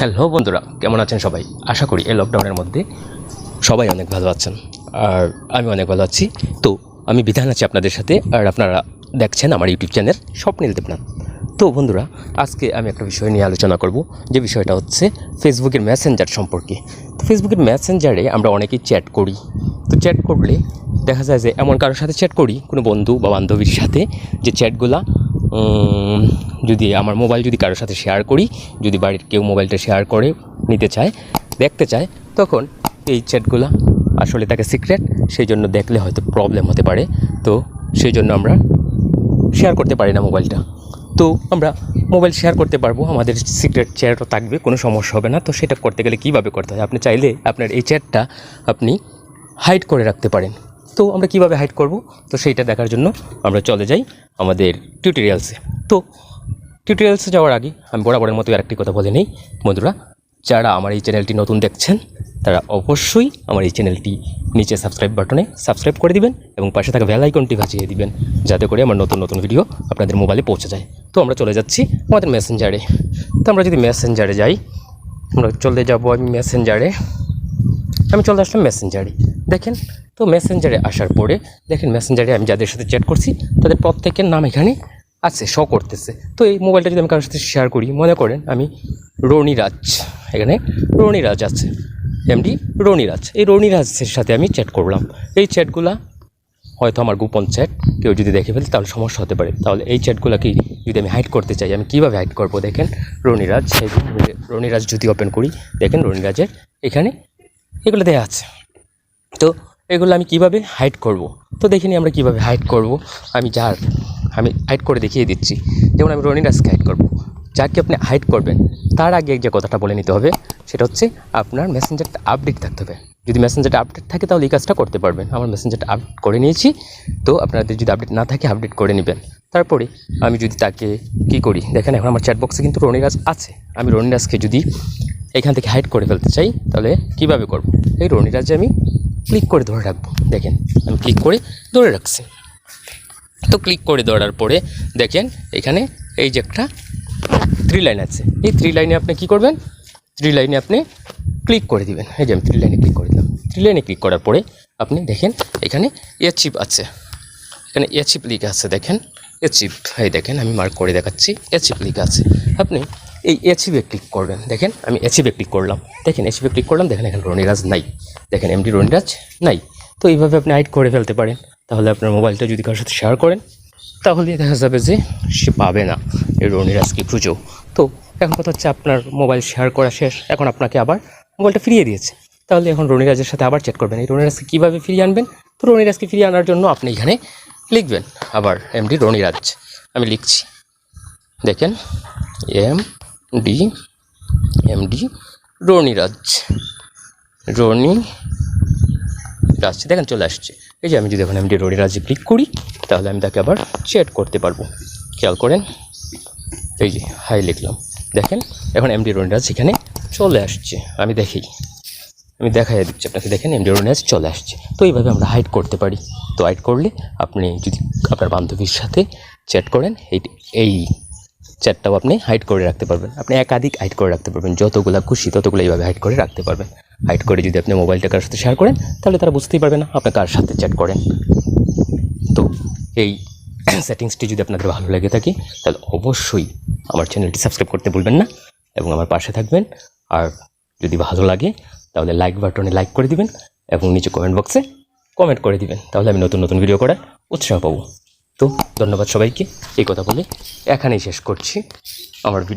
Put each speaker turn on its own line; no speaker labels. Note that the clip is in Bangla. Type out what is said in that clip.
হ্যালো বন্ধুরা, কেমন আছেন সবাই? আশা করি এই লকডাউনের মধ্যে সবাই অনেক ভালো আছেন। আর আমি অনেক ভালো আছি। তো আমি বিধান আছি আপনাদের সাথে, আর আপনারা দেখছেন আমার ইউটিউব চ্যানেল স্বপ্নীল দেবনাথ। তো বন্ধুরা, আজকে আমি একটা বিষয় নিয়ে আলোচনা করব। যে বিষয়টা হচ্ছে ফেসবুকের মেসেঞ্জার সম্পর্কে। তো ফেসবুকের মেসেঞ্জারে আমরা অনেকেই চ্যাট করি। তো চ্যাট করলে দেখা যায় যে এমন কারোর সাথে চ্যাট করি, কোনো বন্ধু বা বান্ধবীর সাথে, যে চ্যাটগুলা যদি আমার মোবাইল যদি কারোর সাথে শেয়ার করি, যদি বাড়ির কেউ মোবাইলটা শেয়ার করে, নিতে চায়, দেখতে চায়, তখন এই চ্যাটগুলো আসলে তাকে সিক্রেট সেই জন্য দেখলে হয়তো প্রবলেম হতে পারে। তো সেই জন্য আমরা শেয়ার করতে পারি না মোবাইলটা তো আমরা মোবাইল শেয়ার করতে পারব, আমাদের সিক্রেট চ্যাটও থাকবে, কোনো সমস্যা হবে না। তো সেটা করতে গেলে কীভাবে করতে হয়? আপনি চাইলে আপনার এই চ্যাটটা আপনি হাইড করে রাখতে পারেন। তো আমরা কীভাবে হাইড করব? তো সেইটা দেখার জন্য আমরা চলে যাই আমাদের টিউটোরিয়ালসে তো টিউটোরিয়ালসে যাওয়ার আগে আমি বরাবরের মতো আরেকটি কথা বলে নেই। বন্ধুরা, যারা আমার এই চ্যানেলটি নতুন দেখছেন, তারা অবশ্যই আমার এই চ্যানেলটি নিচে সাবস্ক্রাইব বাটনে সাবস্ক্রাইব করে দিবেন এবং পাশে থাকা বেল আইকনটি ভাজিয়ে দিবেন, যাতে করে আমার নতুন নতুন ভিডিও আপনাদের মোবাইলে পৌঁছে যায়। তো আমরা চলে যাচ্ছি আমাদের মেসেঞ্জারে তো আমরা যদি মেসেঞ্জারে যাই, আমরা চলে যাব আমি মেসেঞ্জারে আমি চলে আসলাম মেসেঞ্জারে দেখেন, তো মেসেঞ্জারে আসার পরে, দেখেন মেসেঞ্জারে আমি যাদের সাথে চ্যাট করছি, তাদের প্রত্যেকের নাম এখানে আছে শো করতেছে। তো এই মোবাইলটা যদি আমি কারোর সাথে শেয়ার করি, মনে করেন আমি রনিরাজ এখানে রনিরাজ আছে এমডি রনিরাজ এই রনিরাজের সাথে আমি চ্যাট করলাম। এই চ্যাটগুলা হয়তো আমার গোপন চ্যাট কেউ যদি দেখে ফেলে, তাহলে সমস্যা হতে পারে। তাহলে এই চ্যাটগুলোকে যদি আমি হাইড করতে চাই, আমি কীভাবে হাইড করব? দেখেন রনিরাজ যে রনিরাজ যদি ওপেন করি, দেখেন রনিরাজের এখানে এগুলো দেওয়া আছে। তো এগুলো আমি কীভাবে হাইড করব? তো দেখিনি আমরা কীভাবে হাইড করব। আমি যার আমি হাইড করে দেখিয়ে দিচ্ছি। যেমন আমি রনিরাজকে হাইড করব। যাকে আপনি হাইড করবেন, তার আগে যে কথাটা বলে নিতে হবে, সেটা হচ্ছে আপনার মেসেঞ্জারটা আপডেট থাকতে হবে। যদি মেসেঞ্জারটা আপডেট থাকে, তাহলে এই কাজটা করতে পারবেন। আমার মেসেঞ্জারটা আপডেট করে নিয়েছি, তো আপনাদের যদি আপডেট না থাকে আপডেট করে নেবেন। তারপরে আমি যদি তাকে কি করি? দেখেন, এখন আমার চ্যাট বক্সে কিন্তু রনিরাজ আছে। আমি রনিরাজকে যদি এখান থেকে হাইড করে ফেলতে চাই, তাহলে কীভাবে করব? এই রনিরাজে আমি ক্লিক করে ধরে রাখব। দেখেন, আমি ক্লিক করে ধরে রাখছি। তো ক্লিক করে ধরার পরে দেখেন, এখানে এই যে একটা থ্রি লাইন আছে। এই থ্রি লাইনে আপনি কি করবেন? থ্রি লাইনে আপনি ক্লিক করে দিবেন। এই যে আমি থ্রি লাইনে ক্লিক করে দিলাম। থ্রি লাইনে ক্লিক করার পরে আপনি দেখেন, এখানে এচিপ আছে। এখানে এচিপ লিখা আছে, দেখেন। এচিপ এই দেখেন, আমি মার্ক করে দেখাচ্ছি এচিপ লিখা আছে। আপনি এই এচিপে ক্লিক করবেন। দেখেন, আমি এচিপে ক্লিক করলাম। দেখেন এচিপে ক্লিক করলাম, দেখেন, এখানে রনিরাজ নাই। দেখেন এমডি রনিরাজ নাই। তো এইভাবে আপনি হাইড করে ফেলতে পারেন। তাহলে আপনার মোবাইলটা যদি কারোর সাথে শেয়ার করেন, তাহলে দেখা যাবে যে সে পাবে না এই রনিরাজকে খুঁজো তো এখন কথা হচ্ছে আপনার মোবাইল শেয়ার করা শেষ। এখন আপনাকে আবার মোবাইলটা ফিরিয়ে দিয়েছে। তাহলে এখন রনিরাজের সাথে আবার চ্যাট করবেন। এই রনিরাজকে কীভাবে ফিরিয়ে আনবেন? তো রনিরাজকে ফিরিয়ে আনার জন্য আপনি এখানে লিখবেন। আবার এমডি রনিরাজ। আমি লিখছি। দেখেন M D, MD Roniraj Roni Raj দেখেন চলে আসছে। এই যে আমি যদি এখন এম এমডি রনিরাজে ক্লিক করি, তাহলে আমি তাকে আবার চ্যাট করতে পারব। খেয়াল করেন, এই যে হাই লিখলাম। দেখেন, এখন এম এমডি রনিরাজ এখানে চলে আসছে। আমি দেখি, আমি দেখাই দিচ্ছি আপনাকে। দেখেন এম এমডি রনিরাজ চলে আসছে। তো এইভাবে আমরা হাইড করতে পারি। তো হাইড করলে আপনি যদি আপনার বান্ধবীর সাথে চ্যাট করেন, এই এই চ্যাটটাও আপনি হাইড করে রাখতে পারবেন। আপনি একাধিক হাইড করে রাখতে পারবেন। যতগুলো খুশি ততগুলো এইভাবে হাইড করে রাখতে পারবেন। হাইড করে যদি আপনি মোবাইলটা কার সাথে শেয়ার করেন, তাহলে তারা বুঝতেই পারবে না আপনি কার সাথে চ্যাট করেন। তো এই সেটিংসটি যদি আপনাদের ভালো লেগে থাকে, তাহলে অবশ্যই আমার চ্যানেলটি সাবস্ক্রাইব করতে ভুলবেন না এবং আমার পাশে থাকবেন। আর যদি ভালো লাগে, তাহলে লাইক বাটনে লাইক করে দিবেন এবং নিচে কমেন্ট বক্সে কমেন্ট করে দিবেন। তাহলে আমি নতুন নতুন ভিডিও করার উৎসাহ পাবো। তো ধন্যবাদ সবাইকে। এই কথা বলে এখানেই শেষ করছি। আমার ভিডিও